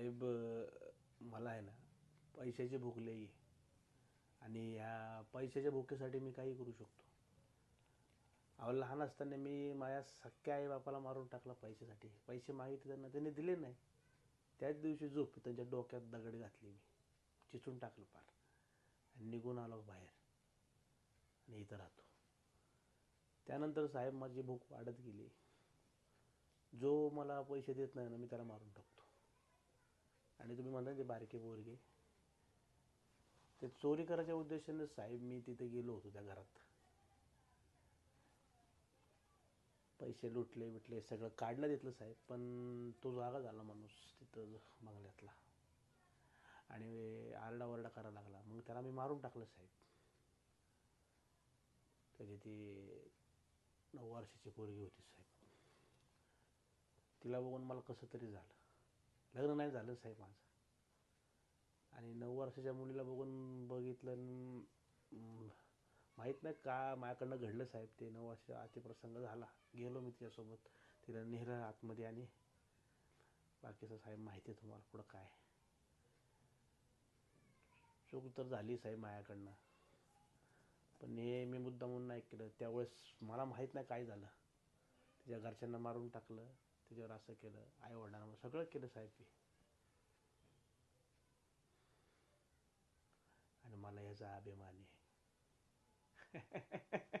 साहेब मला आहे ना पैशाचे भूक लई आहे. आणि ह्या पैशाच्या भुकेसाठी मी काही करू शकतो. अहो लहान असताना मी माझ्या सख्या आई बापाला मारून टाकला पैशासाठी. पैसे मागितले त्यांना त्यांनी दिले नाही. त्याच दिवशी झोप त्यांच्या डोक्यात दगड घातली मी. चिचून टाकलं पार. आणि निघून आलो बाहेर. आणि इथं राहतो. त्यानंतर साहेब माझी भूक वाढत गेली. जो मला पैसे देत नाही ना मी त्याला मारून टाकतो. आणि तुम्ही म्हणता ते बारके पोरगे. ते चोरी करायच्या उद्देशाने साहेब मी तिथे गेलो होतो त्या घरात. पैसे लुटले बिटले सगळं काढलं तिथलं साहेब पण तो जागा झाला माणूस तिथं बंगल्यातला. आणि आरडाओरडा करायला लागला. मग त्याला मी मारून टाकलं साहेब. त्याची ती नऊ वर्षाची पोरगी होती साहेब. तिला बघून मला कसं तरी झालं. लग्न नाही झालं साहेब माझं. आणि नऊ वर्षाच्या मुलीला बघून बघितलं माहीत नाही का माझ्याकडनं घडलं साहेब. ते नऊ वर्ष अतिप्रसंग झाला. गेलो मी तिच्यासोबत. तिला नेहरं आतमध्ये आणि बाकीचं साहेब माहिती आहे तुम्हाला पुढं काय. चूक तर झाली साहेब माझ्याकडनं. पण हे मी म्हणून नाही केलं. त्यावेळेस मला माहीत नाही काय झालं. तिच्या घरच्यांना मारून टाकलं. तिच्यावर असं केलं आई वडिलांना सगळं केलं साहेब मी. आणि मला याचा अभिमान आहे.